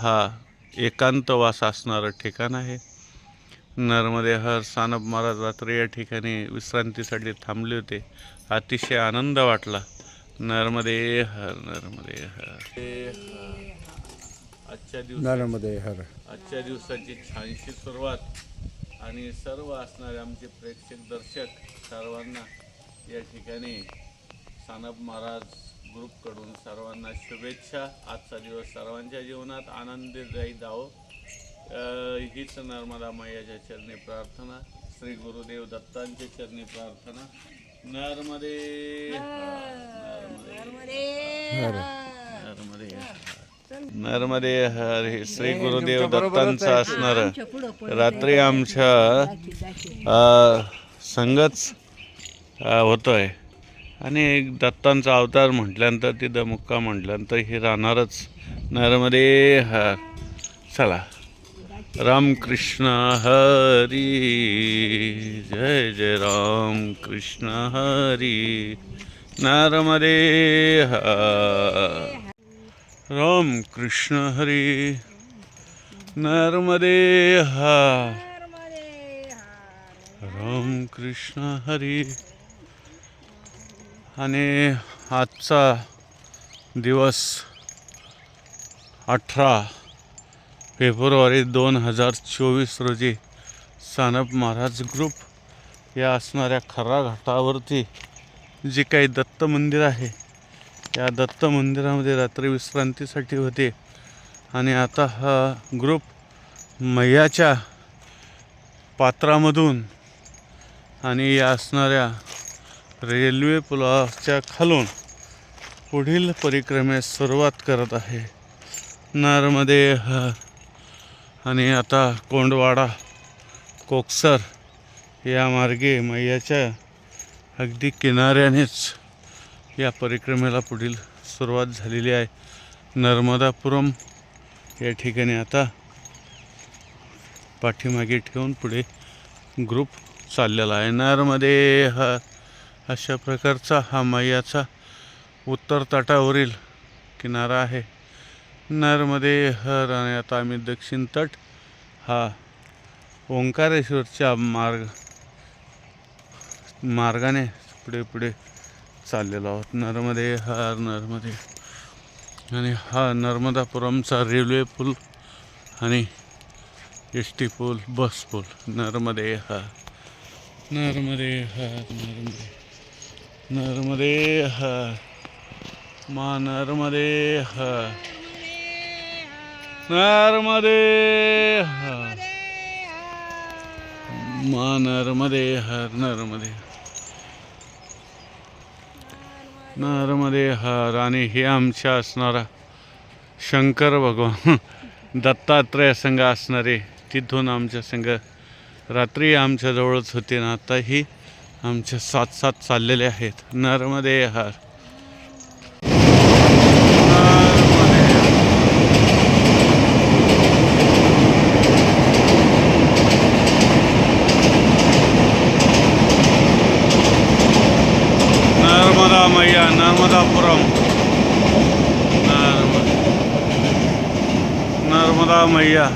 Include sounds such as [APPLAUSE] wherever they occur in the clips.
हा एकांतवास असणारं ठिकाण आहे. नर्मदे हर सानप महाराज रात्री या ठिकाणी विश्रांतीसाठी थांबले होते. अतिशय आनंद वाटला. नर्मदे हर नर्मदे हर. आजच्या नर्मदे हर. आजच्या दिवसाची छानशी सुरुवात आणि सर्व असणारे आमचे प्रेक्षक दर्शक सर्वांना या ठिकाणी सानप महाराज ग्रुपकडून सर्वांना शुभेच्छा. आजचा दिवस सर्वांच्या जीवनात आनंददायी जावो. हीच नर्मदा मैयाच्या चरणी प्रार्थना. श्री गुरुदेव दत्तांच्या चरणी प्रार्थना. नर्मदे नर्मदे नर्मदे नर्मदे हर. हे श्री गुरुदेव दत्तांचं असणार. रात्री आमच्या संगच होतोय. आणि एक दत्तांचा अवतार म्हटल्यानंतर तिथं मुक्का म्हटल्यानंतर हे राहणारच नर्मदे हा. चला. रामकृष्ण हरी. जय जय राम कृष्ण हरी. नर्मदे हा. राम कृष्ण हरी. नर्मदे हा. राम कृष्ण हरी. आणि आजचा दिवस अठरा फेब्रुवारी दोन हजार चोवीस रोजी सानप महाराज ग्रुप या असणाऱ्या खरा घाटावरती जे काही दत्त मंदिर आहे या दत्त मंदिरामध्ये रात्री विश्रांतीसाठी होते. आणि आता हा ग्रुप मैयाच्या पात्रामधून आणि या असणाऱ्या रेल्वे पुलाच्या खालून पुढील परिक्रमेस सुरुवात करत आहे. नर्मदे आणि आता कोंडवाडा कोकसर या मार्गे मैयाच्या अगदी किनाऱ्यानेच या परिक्रमेला पुढील सुरुवात झालेली आहे. नर्मदापुरम या ठिकाणी आता पाठीमागे ठेवून पुढे ग्रुप चाललेला आहे. नर्मदे हा अशा प्रकारचा हा मैयाचा उत्तर तटावरील किनारा आहे. नर्मदे हर आणि आता आम्ही दक्षिण तट हा ओंकारेश्वरच्या मार्ग मार्गाने पुढे पुढे चाललेलो आहोत. नर्मदे हर नर्मदे आणि हा नर्मदापुरमचा रेल्वे पूल आणि एस टी पूल बस पूल. नर्मदे हर नर्मदे हर नर्मदे नर्मदे हर मा नर्मदे नर्मदे हर मा नर्मदे हर नर्मदे. नर्मदे हर आणि हे आमच्या असणारा शंकर भगवान. [LAUGHS] दत्तात्रय संघ असणारे. तिथून आमच्या संघ रात्री आमच्याजवळच होते ना. आताही आमच्या साथ साथ चाललेले आहेत नर्मदे हर नर्मदे नर्मदा मैया नर्मदापुरम नर्म नर्मदा मैया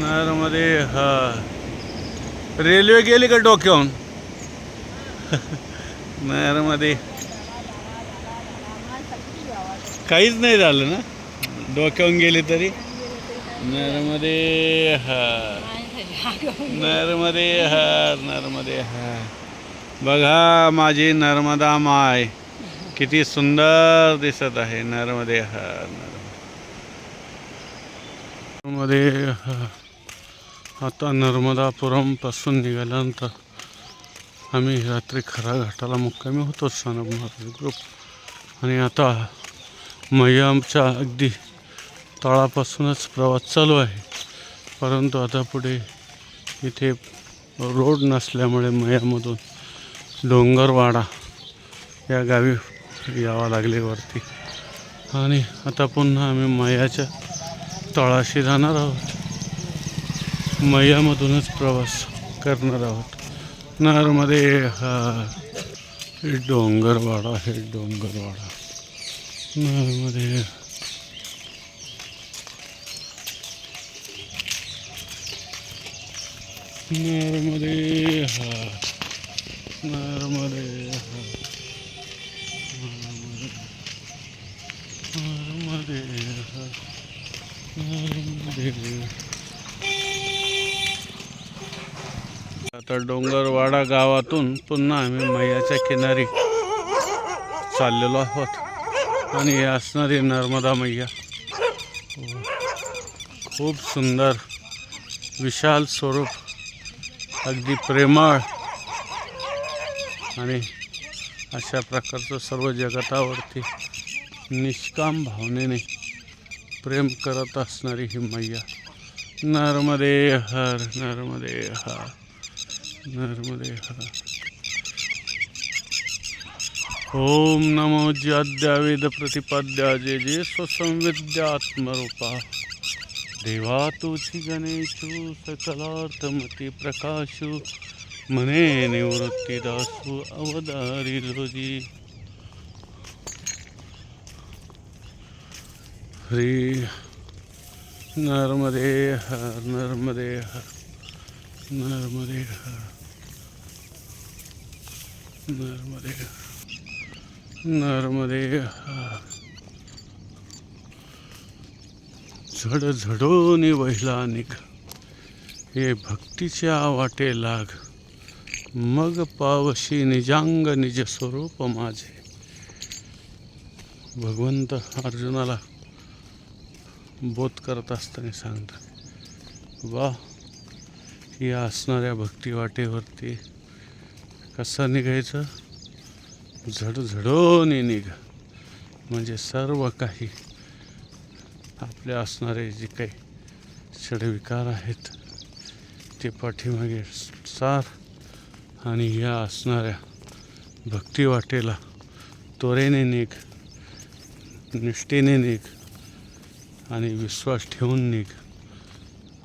नर्मदे हा. रेल्वे गेली का डोक्याहून नर्मदे काहीच नाही झालं ना? डोक्याहून गेली तरी? नर्मदे हा. नर्मदे हर नर्मदे हर बघा माझी नर्मदा माय. किती सुंदर दिसत आहे नर्मदे हर नर्मदे. हर आता नर्मदापुरमपासून निघाल्यानंतर आम्ही रात्री खरा घाटाला मुक्कामी होतो सनब महाराज ग्रुप आणि आता मैयामच्या अगदी तळापासूनच प्रवास चालू आहे. परंतु आता पुढे इथे रोड नसल्यामुळे मयामधून डोंगरवाडा या गावी यावं लागले वरती. आणि आता पुन्हा आम्ही मयाच्या तळाशी जाणार आहोत. मयामधूनच प्रवास करणार आहोत. नारमध्ये हा हे डोंगरवाडा हे डोंगरवाडा. नर्मदे नर्मदे हा नर्मदे हा नर्मदे नारमध्ये नर्मदे तर डोंगरवाडा गावातून पुन्हा आम्ही मैयाच्या किनारी चाललेलो आहोत. आणि हे असणारी नर्मदा मैया. खूप सुंदर विशाल स्वरूप अगदी प्रेमळ. आणि अशा प्रकारचं सर्व जगतावरती निष्काम भावनेने प्रेम करत असणारी ही मैया. नर्मदे हर नर्मदे हर. नर्मदे हर। ओम नमो ज्याद्या वेद प्रतिपाद्या जे जे स्वसंविद्यात्मरूपा। देवा तुझी गणेशू सकलार्थमती प्रकाशू। मने निवृत्तिदासु दासू अवदारी रोजी। हरी नर्मदे हर नर्मदे हर। नर्मदे हर नर्मदे हर नर्मदे झड झडोनी वहिला निघ हे भक्तीच्या वाटे लाग. मग पावशी निजांग निज स्वरूप माझे. भगवंत अर्जुनाला बोध करत असताना सांगतात वा या असणाऱ्या भक्ती वाटेवरती कसं निघायचं? झडझडोनी निघ. म्हणजे सर्व काही आपल्या असणारे जे काही षडविकार आहेत ते पाठीमागे सार आणि या असणाऱ्या भक्ती वाटेला त्वरेने निघ निष्ठेने निघ आणि विश्वास ठेवून निघ.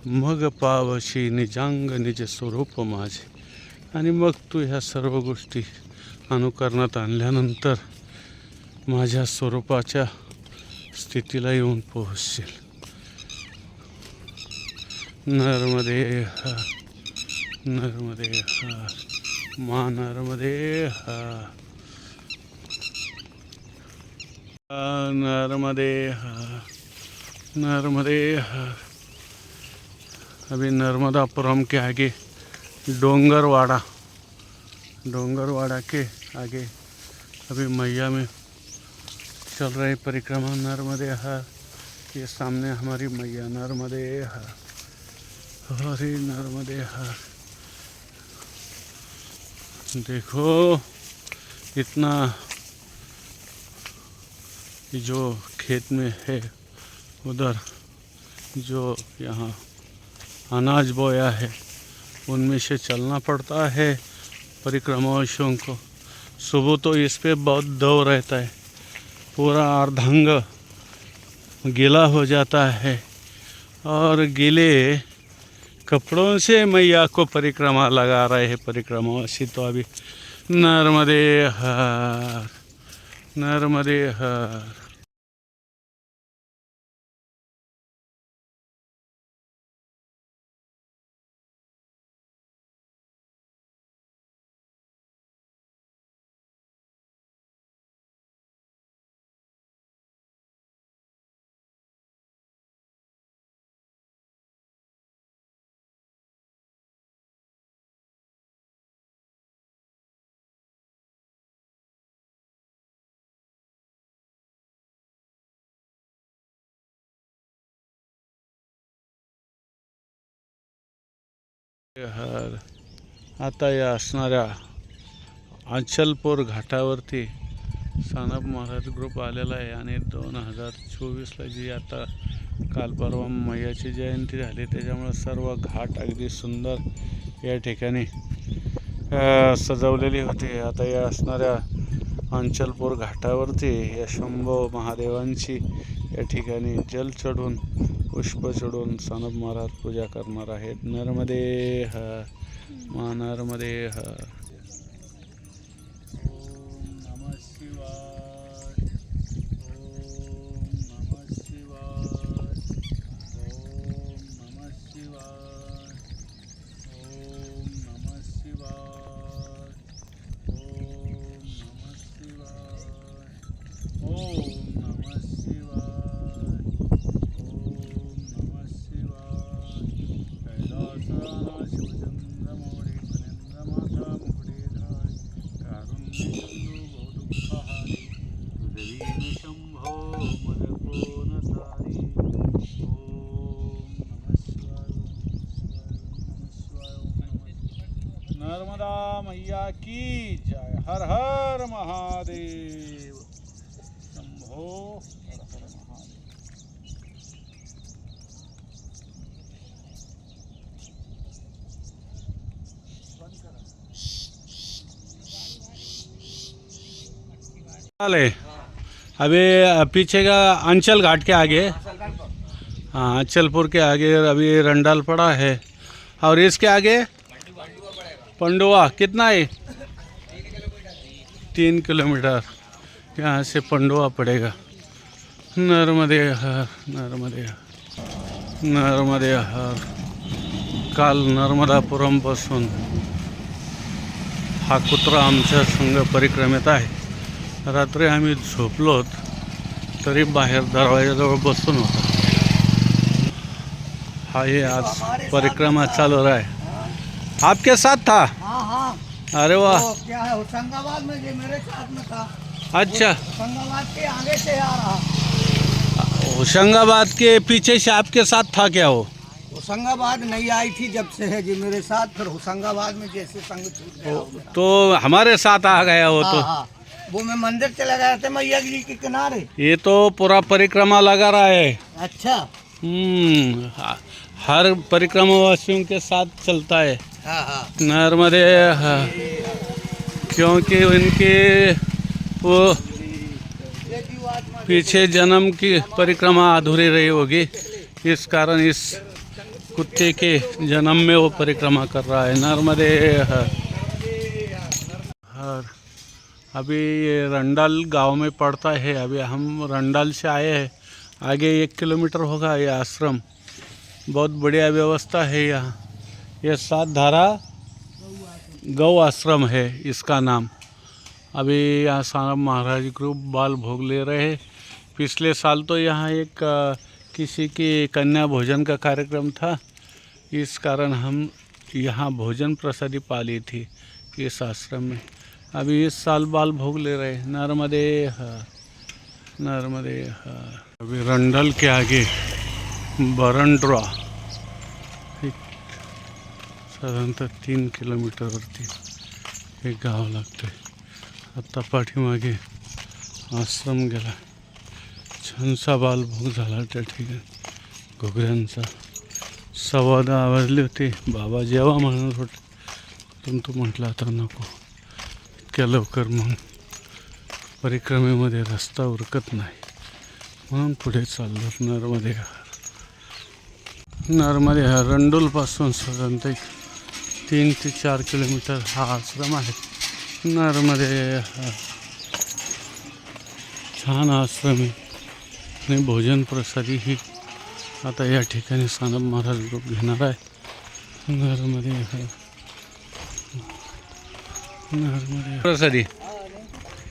मग पावशी निजांग निज स्वरूप माझे. आणि मग तू ह्या सर्व गोष्टी अनुकरणात आणल्यानंतर माझ्या स्वरूपाच्या स्थितीला येऊन पोहोचशील. नर्मदे नर्मदे मा नर्मदे नर्मदे नर्मदे हा अभी नर्मदापुरम के आगे डोंगरवाड़ा डोंगरवाड़ा के आगे अभी मैया में चल रही परिक्रमा नर्मदे हर ये सामने हमारी मैया नर्मदे हर हरे नर्मदे हर। देखो, इतना जो खेत में है, उधर जो यहाँ अनाज बोया है। उनमें से चलना पड़ता है परिक्रमावासियों को। सुबह तो इस पर बहुत दौड़ रहता है। पूरा अर्धांग गीला हो जाता है और गीले कपड़ों से मैया को परिक्रमा लगा रहे हैं। परिक्रमावासी तो अभी नर्मदे हर नर्मदे हर। हर आता या असणाऱ्या अंचलपूर घाटावरती सानप महाराज ग्रुप आलेला आहे आणि दोन हजार चोवीसला जी आता काल परवा मैयाची जयंती झाली त्याच्यामुळे सर्व घाट अगदी सुंदर या ठिकाणी सजवलेली होती. आता या असणाऱ्या अंचलपूर घाटावरती या शंभो महादेवांची या ठिकाणी जल चढून पुष्प चढून सानप महाराज पूजा करणार आहेत. नर्मदे ह मा नर्मदे ओम नमः शिवाय. मैया की जय। हर हर महादेव। शंभो हर हर महादेव। अभी पीछे का अंचल घाट के आगे। हाँ अंचलपुर के आगे अभी रंडाल पड़ा है। और इसके आगे पंडुआ कितना है तीन किलोमीटर. यहाँ से पंडुआ पड़ेगा. नर्मदे हर नर्मदे नर्मदे हर काल नर्मदापुरमपासून हा कुत्रा आमच्या संघ परिक्रमेत आहे. रात्री आम्ही झोपलोत तरी बाहेर दरवाजाजवळ बसून होतो. हा हे आज परिक्रमा चालू रहा आपके साथ था? हाँ हाँ। अरे वाह। तो क्या है होशंगाबाद में मेरे साथ में था। अच्छा। होशंगाबाद के आगे से आ रहा। होशंगाबाद के पीछे से आपके साथ था क्या वो? होशंगाबाद नहीं आई थी जब से है जी मेरे साथ फिर होशंगाबाद में जैसे संग छूट गया तो हमारे साथ आ गया वो तो। हाँ हाँ। वो मैं मंदिर चला गया था मैया जी के किनारे। ये तो पूरा परिक्रमा लगा रहा है। अच्छा। हम्म, हर परिक्रमा वासियों के साथ चलता है हाँ हाँ। नर्मदे क्योंकि उनके वो पीछे जन्म की परिक्रमा अधूरी रही होगी, इस कारण इस कुत्ते के जन्म में वो परिक्रमा कर रहा है। नर्मदे हर, अभी ये रंडाल गाँव में पड़ता है, अभी हम रंडाल से आए हैं। आगे एक किलोमीटर होगा ये आश्रम। बहुत बढ़िया व्यवस्था है यहाँ। ये सात धारा गौ आश्रम है, इसका नाम। अभी यहाँ साहब महाराज ग्रुप बाल भोग ले रहे पिछले साल तो यहाँ एक किसी की कन्या भोजन का कार्यक्रम था। इस कारण हम यहाँ भोजन प्रसादी पाली थी इस आश्रम में। अभी इस साल बाल भोग ले रहे नर्मदे नर्मदे अभी रंडल के आगे बरंड्रा साधारणतः तीन किलोमीटरवरती हे गाव लागतं आत्ता पाठीमागे आश्रम गेला. छानसा बालभोग झाला त्या ठिकाणी. घोगऱ्यांचा संवाद दहा होते. बाबा जेव्हा म्हणत होते परंतु म्हटलं आता नको. इतक्या लवकर मग परिक्रमेमध्ये रस्ता उरकत नाही. म्हणून पुढे चाललो नर्मदे हार नर्मदे हार रंडोलपासून साधारणतः एक तीन ते चार किलोमीटर हा आश्रम आहे. नर्मदे हार छान आश्रम आहे. आणि भोजन प्रसादी ही आता या ठिकाणी सानप महाराज ग्रुप घेणार आहे नर्मदे हार नर्मदे प्रसादी.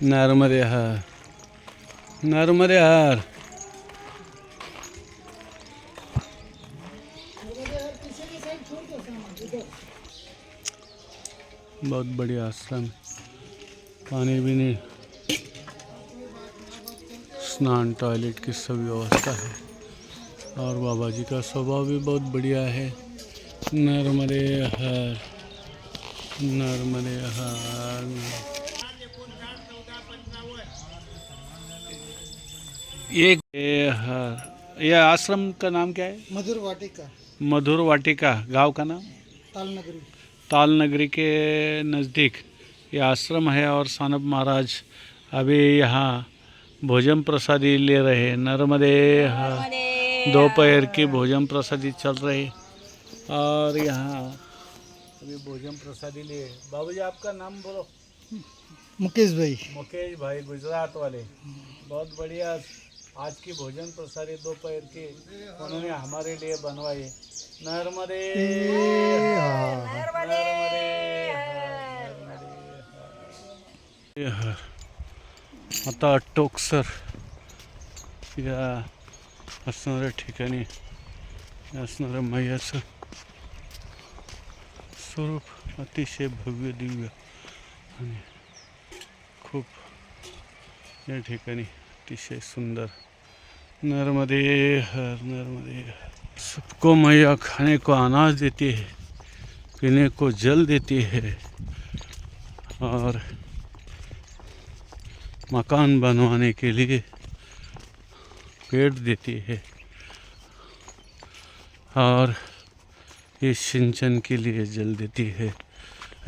नर्मदे हार नर्मदे हार बहुत बढ़िया आश्रम। पानी भी नहीं स्नान टॉयलेट की सब व्यवस्था है। और बाबा जी का स्वभाव भी बहुत बढ़िया है। नर्मदे हर नर्मदे हर। एक हर ये आश्रम का नाम क्या है? मधुर वाटिका। मधुर वाटिका गाँव का नाम? ताल नगरी ताल नगरी के नज़दीक ये आश्रम है और सानप महाराज अभी यहाँ भोजन प्रसादी ले रहे हैं। नर्मदे हाँ, दोपहर की भोजन प्रसादी चल रही। और यहाँ अभी भोजन प्रसादी लिए बाबू जी आपका नाम बोलो। मुकेश भाई। मुकेश भाई गुजरात वाले। बहुत बढ़िया। आज की भोजन प्रसारित दोपहर की उन्होंने हमारे लिए बनवाई नर्मदे नर्मदे आता टोकसर। या असणाऱ्या ठिकाणी असणाऱ्या मैयाचं स्वरूप अतिशय भव्य दिव्य आणि खूप या ठिकाणी अतिशय सुंदर। नर्मदे हर, नर्मदे सबको मैया खाने को अनाज देती है, पीने को जल देती है, और मकान बनवाने के लिए पेड़ देती है, और ये सिंचन के लिए जल देती है।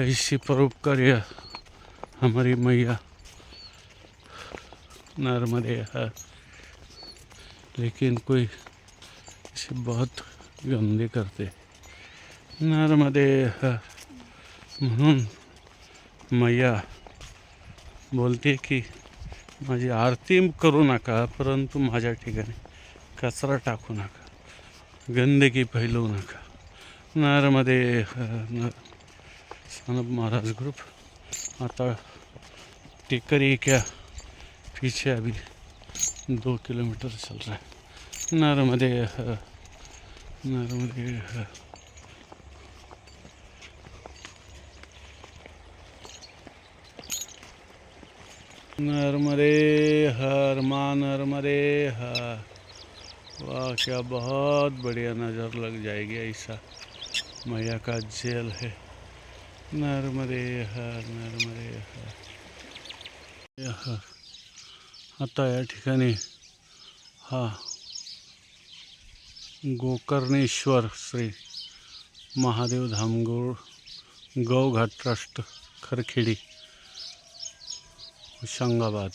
ऐसी परोपकार्य हमारी मैया नर्मदे है। लेकिन कोई इसे बहुत गंदे करते। नर्मदे है। म्हणून मैया बोलते की माझी आरती करू नका परंतु माझ्या ठिकाणी कचरा टाकू नका गंदगी फैलवू नका। नरमध्ये न सनब महाराज ग्रुप आता टेकरी क्या पीछे अभी दो किलोमीटर चल रहा है। नर्मदे है। नर्मदे है। नर्मदे हर माँ नर्मदे हर वाह, क्या बहुत बढ़िया नज़र लग जाएगी ऐसा। मैया का जेल है। नर्मदे हर नर्मदे हर हर आता या ठिकाणी हा गोकर्णेश्वर श्री महादेव धामगोळ गौघाट ट्रस्ट खरखेडी होशंगाबाद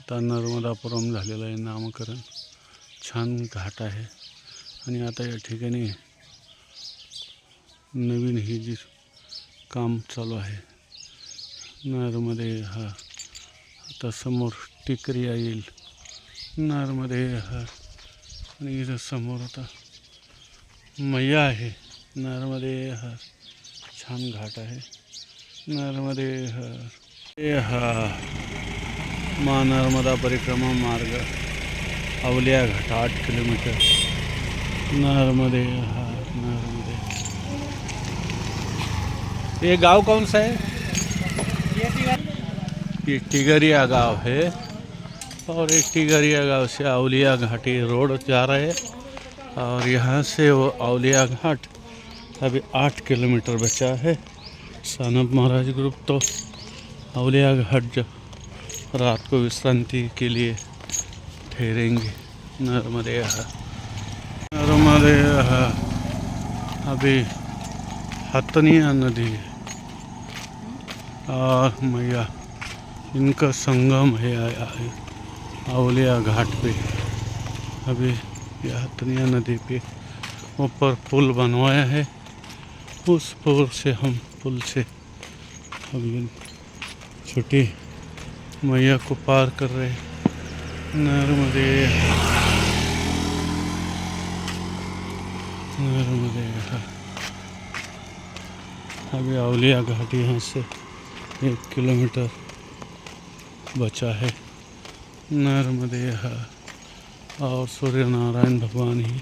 आता नर्मदापुरम झालेलं आहे नामकरण. छान घाट आहे. आणि आता या ठिकाणी नवीन ही जी काम चालू आहे नर्मदे हा. आता समोर टिकरिया येईल नरमध्ये हा आणि इथं समोर आता मैया आहे नरमध्ये हर छान घाट आहे। नरमध्ये हर ए हा नर्मदा परिक्रमा मार्ग। अवलिया घाट, आठ किलोमीटर। नर्मदे हा नर्मदे। ये गाँव कौन सा है? ये टिगरिया गाँव है। और ये टिगरिया गाँव से अवलिया घाटी रोड जा रहे हैं और यहाँ से वो अवलिया घाट अभी आठ किलोमीटर बचा है। सानप महाराज ग्रुप तो अवलिया घाट जो रात को विश्रांति के लिए ठहरेंगे। नर्मदे नर्मदे अभी हतनिया नदी और मैया, इनका संगम है आया है। अवलिया घाट पे। अभी यह हतनिया नदी पे ऊपर पुल बनवाया है। उस पुल से हम, पुल से अभी छोटी मैया को पार कर रहे हैं। नर्मदे। नर्मदे अभी अवलिया घाट यहाँ से एक किलोमीटर बचा है। नर्मदे और सूर्य नारायण भगवान ही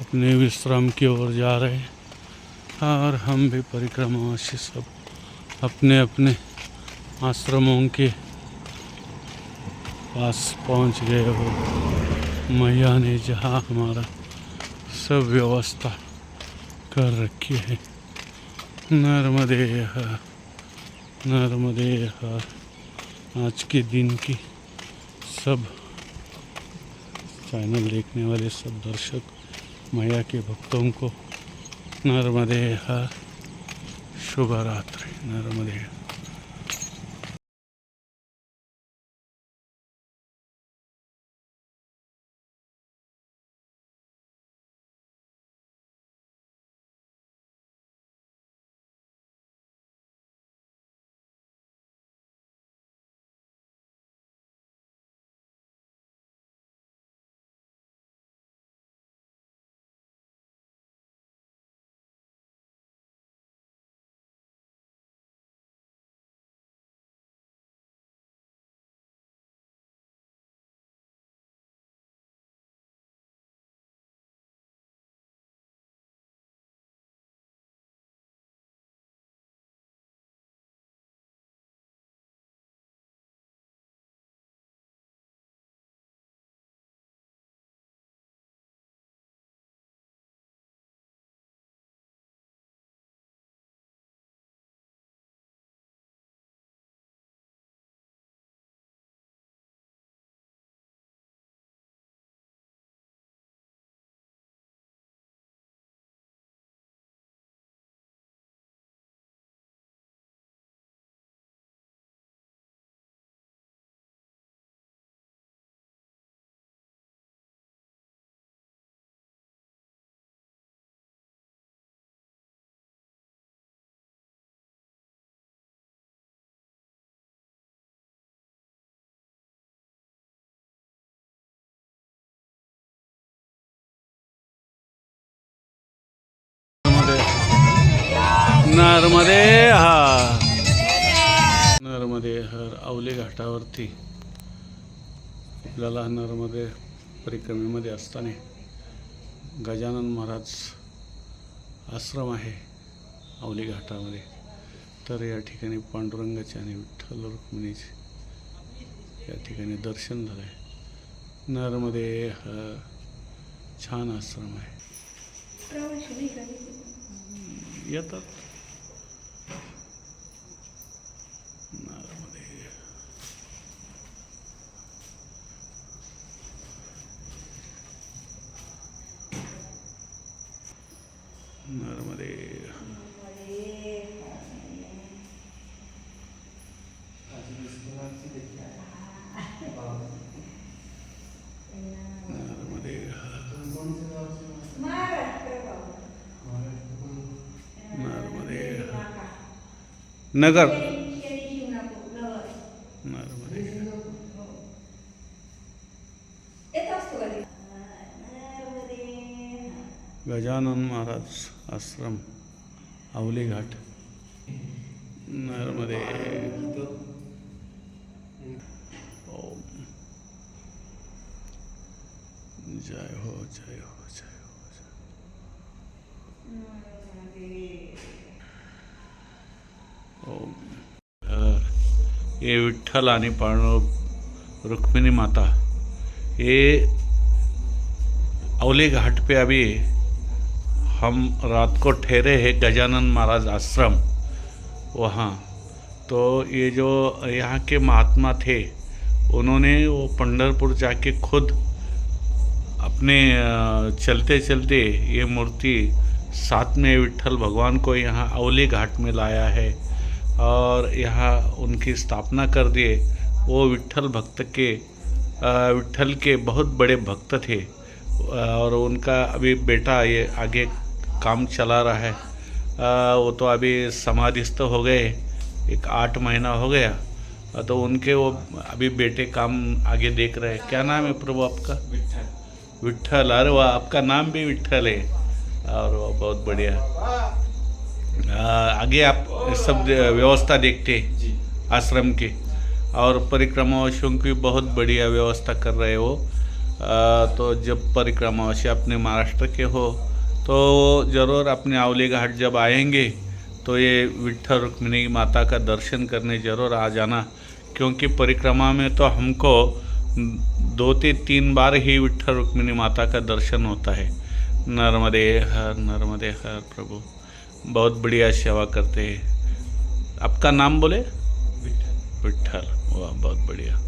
अपने विश्राम की ओर जा रहे हैं। और हम भी परिक्रमा से सब अपने अपने आश्रमों के पास पहुँच गए हो। मैया ने जहाँ हमारा सब व्यवस्था कर रखी है। नर्मदे नर्मदे आज के दिन की सब। चैनल देखने वाले सब दर्शक मैया के भक्तों को नर्मदे हर शुभ रात्रि नर्मदे। नर्मदे हर नर्मदे हर अवले घाटावरती. आपल्याला नर्मदे परिक्रमेमध्ये असताना गजानन महाराज आश्रम आहे अवली घाटामध्ये. तर या ठिकाणी पांडुरंगाचे आणि विठ्ठल रुक्मिणीचे या ठिकाणी दर्शन झालं आहे नर्मदे हर छान आश्रम आहे. येतात. नर्मदे. नर्मदे. नर्मदे. नगर. गजानन महाराज आश्रम आवली घाट. नर्मदे. जय हो जय हो जय हो जय हो. विठ्ठल आणि पांडव रुक्मिणी माता हे अवले घाट पे अभी हम रात को ठहरे हैं गजानन महाराज आश्रम, वहाँ। तो ये जो यहाँ के महात्मा थे, उन्होंने वो पंडरपुर जाके खुद अपने चलते चलते ये मूर्ति साथ में विठल भगवान को यहाँ अवली घाट में लाया है और यहाँ उनकी स्थापना कर दिए। वो विठल भक्त के विठल के बहुत बड़े भक्त थे, और उनका अभी बेटा ये आगे काम चला रहा है। अ, वो तो अभी समाधिस्थ हो गए। एक आठ महीना हो गया। तो उनके वो अभी बेटे काम आगे देख रहे हैं। क्या नाम है प्रभु आपका? विठल अरे वाह आपका नाम भी विठल है। और वो बहुत बढ़िया। आ, आगे आप सब व्यवस्था देखते आश्रम की। और परिक्रमावासियों की बहुत बढ़िया व्यवस्था कर रहे हो। आ, तो जब परिक्रमावासी अपने महाराष्ट्र के हो तो ज़रूर अपने आवली घाट जब आएँगे तो ये विठल रुक्मिणी माता का दर्शन करने ज़रूर आ जाना क्योंकि परिक्रमा में तो हमको दो से तीन बार ही विठल रुक्मिणी माता का दर्शन होता है। नर्मदे हर नर्मदे हर प्रभु। बहुत बढ़िया सेवा करते हैं। आपका नाम बोले? विठल वाह बहुत बढ़िया।